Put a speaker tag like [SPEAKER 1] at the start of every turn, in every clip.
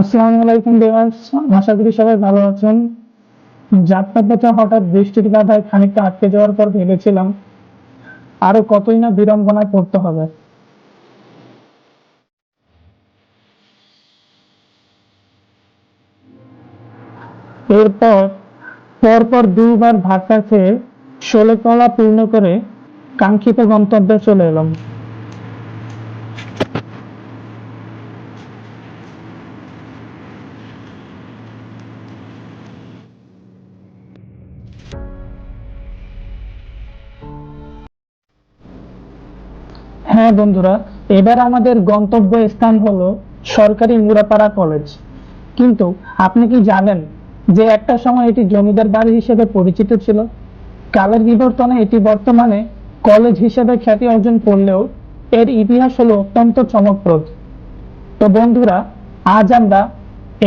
[SPEAKER 1] আসসালামু আলাইকুম দেওয়াস আশা করি সবাই ভালো আছেন। হঠাৎ বৃষ্টির বাধায় খানিকটা আটকে যাওয়ার পর ভেবেছিলাম, আরও কতই না বিড়ম্বনায় পড়তে হবে। এরপর, পরপর দুবার ধাক্কা খেয়ে ষোলো কলা পূর্ণ করে কাঙ্ক্ষিত গন্তব্যে চলে এলাম। হ্যাঁ বন্ধুরা, এবার আমাদের গন্তব্য স্থান হলো সরকারি মুরাপাড়া কলেজ। কিন্তু আপনি কি জানেন যে একটা সময় এটি জমিদার বাড়ি হিসেবে পরিচিত ছিল? কালের বিবর্তনে এটি বর্তমানে কলেজ হিসেবে খ্যাতি অর্জন করলেও এর ইতিহাস হলো অত্যন্ত চমকপ্রদ। তো বন্ধুরা, আজ আমরা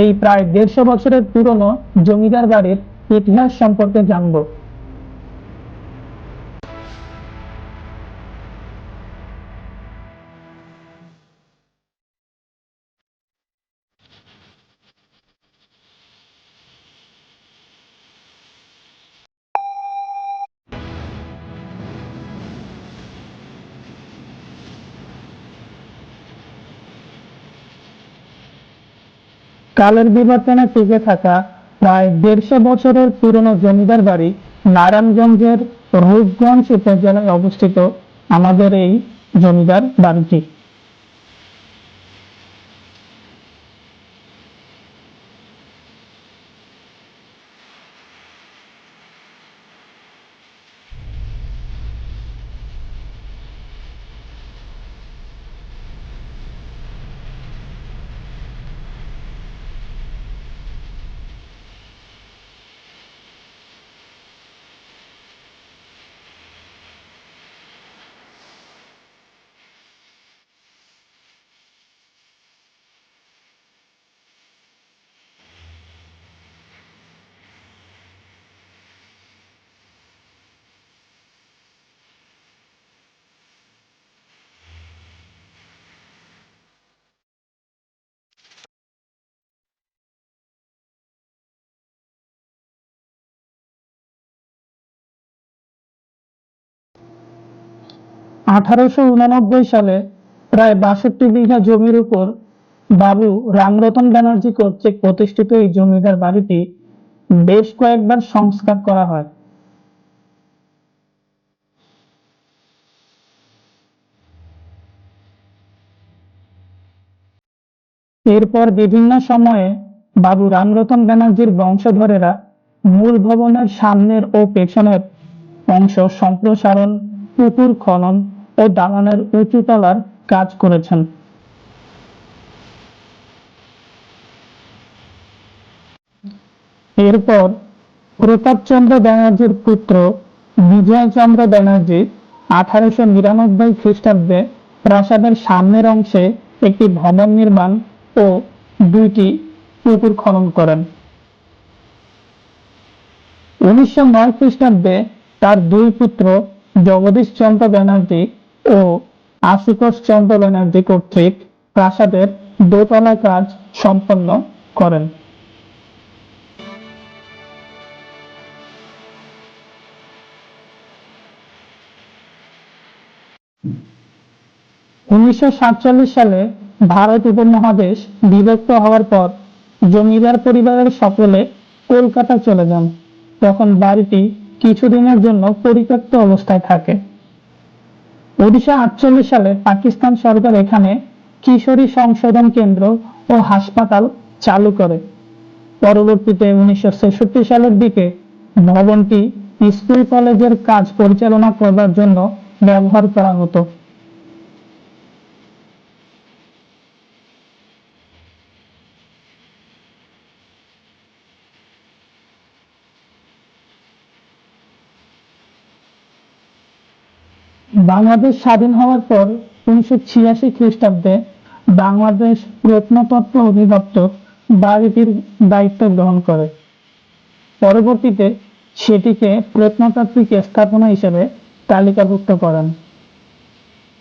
[SPEAKER 1] এই প্রায় দেড়শো বছরের পুরনো জমিদার বাড়ির ইতিহাস সম্পর্কে জানব। কালের বিবর্তনে টিকে থাকা প্রায় দেড়শো বছরের পুরনো জমিদার বাড়ি নারায়ণগঞ্জের রূপগঞ্জ উপজেলায় অবস্থিত আমাদের এই জমিদার বাড়িটি। আঠারোশো উননব্বই সালে প্রায় বাষট্টি বিঘা জমির উপর বাবু রামরতন ব্যানার্জি কর্তৃক প্রতিষ্ঠিত এই জমিদার বাড়িটি বেশ কয়েকবার সংস্কার করা হয়। এরপর বিভিন্ন সময়ে বাবু রামরতন ব্যানার্জির বংশধরেরা মূল ভবনের সামনের ও পেছনের অংশ সম্প্রসারণ, পুকুর খনন ও দালানের উঁচু তলার কাজ করেছেন। এরপর প্রতাপচন্দ্র ব্যানার্জির পুত্র বিজয়চন্দ্র ব্যানার্জি আঠারোশো নিরানব্বই খ্রিস্টাব্দে প্রাসাদের সামনের অংশে একটি ভবন নির্মাণ ও দুইটি পুকুর খনন করেন। উনিশশো নয় খ্রিস্টাব্দে তার দুই পুত্র জগদীশ চন্দ্র ব্যানার্জি ও আশুতোষ চন্দ্র ব্যানার্জি কর্তৃক প্রাসাদের দোতলা কাজ সম্পন্ন করেন। উনিশশো সাতচল্লিশ সালে ভারত উপমহাদেশ বিভক্ত হওয়ার পর জমিদার পরিবারের সকলে কলকাতা চলে যান। তখন বাড়িটি কিছুদিনের জন্য পরিত্যক্ত অবস্থায় থাকে। উনিশশো আটচল্লিশ সালে পাকিস্তান সরকার এখানে কিশোরী সংশোধন কেন্দ্র ও হাসপাতাল চালু করে। পরবর্তীতে উনিশশো ছেষট্টি সালের দিকে ভবনটি স্কুল কলেজের কাজ পরিচালনা করবার জন্য ব্যবহার করা হতো। বাংলাদেশ স্বাধীন হওয়ার পর উনিশশো ছিয়াশি খ্রিস্টাব্দে বাংলাদেশ প্রত্নতত্ত্ব অধিদপ্তর বাড়িটির দায়িত্ব গ্রহণ করে। পরবর্তীতে সেটিকে প্রত্নতাত্ত্বিক স্থাপনা হিসেবে তালিকাভুক্ত করেন।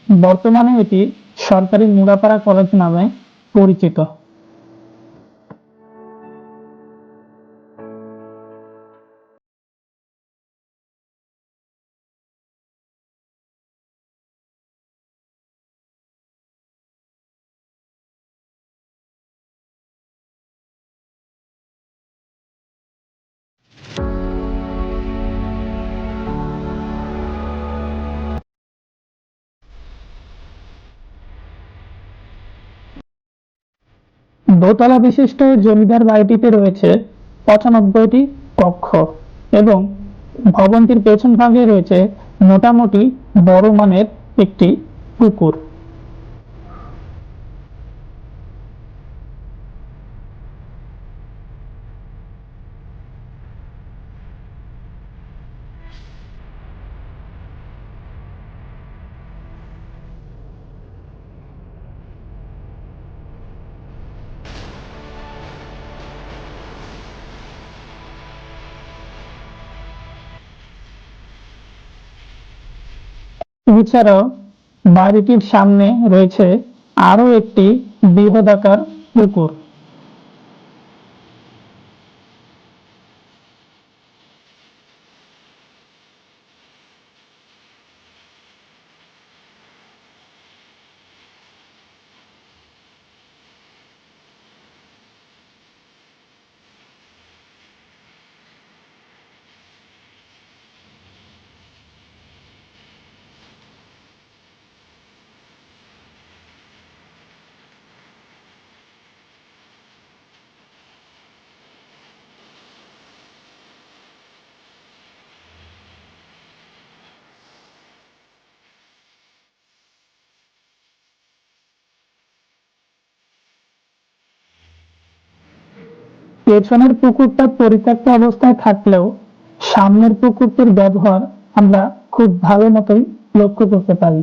[SPEAKER 1] বর্তমানে এটি সরকারি মুড়াপাড়া কলেজ নামে পরিচিত। দোতলা বিশিষ্ট জমিদার বাড়িটিতে রয়েছে পঁচানব্বইটি কক্ষ এবং ভবনটির পেছন ভাগে রয়েছে মোটামুটি বড় মানের একটি পুকুর। এছাড়াও বাড়িটির সামনে রয়েছে আরও একটি বৃহদাকার পুকুর। পেছনের পুকুরটা পরিত্যক্ত অবস্থায় থাকলেও সামনের পুকুরটির ব্যবহার আমরা খুব ভালো মতোই লক্ষ্য করতে পারি।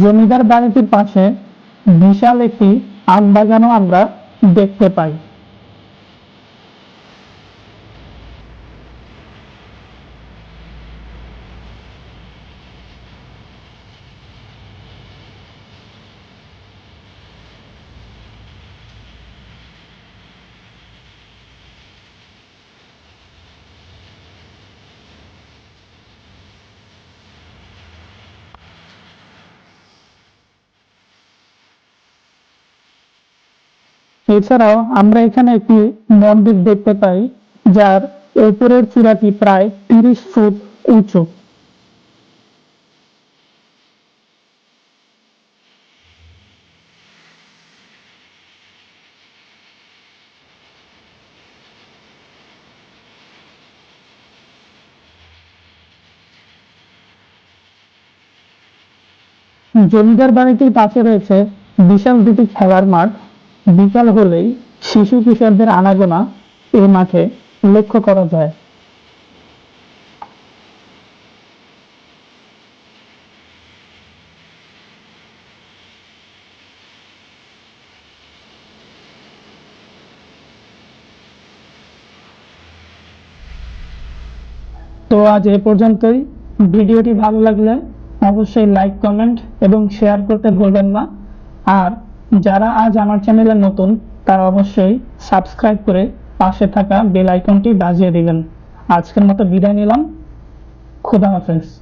[SPEAKER 1] জমিদার বাড়িটির পাশে বিশাল একটি আম বাগানও আমরা দেখতে পাই। এছাড়াও আমরা এখানে একটি মন্দির দেখতে পাই, যার উপরের চূড়াটি প্রায় তিরিশ ফুট উঁচু। জমিদার বাড়িটির পাশে রয়েছে বিশাল দুটি খেলার মাঠ। বিকাল হলেই শিশু কিশোরদের আনাগোনা এই মাঠে লক্ষ্য করা যায়। তো আজ এ পর্যন্তই। ভিডিওটি ভালো লাগলে অবশ্যই লাইক কমেন্ট এবং শেয়ার করতে ভুলবেন না। আর যারা আজ আমার চ্যানেলে নতুন, তারা অবশ্যই সাবস্ক্রাইব করে পাশে থাকা বেল আইকনটি বাজিয়ে দিবেন। আজকের মতো বিদায় নিলাম। খুদা হাফেজ।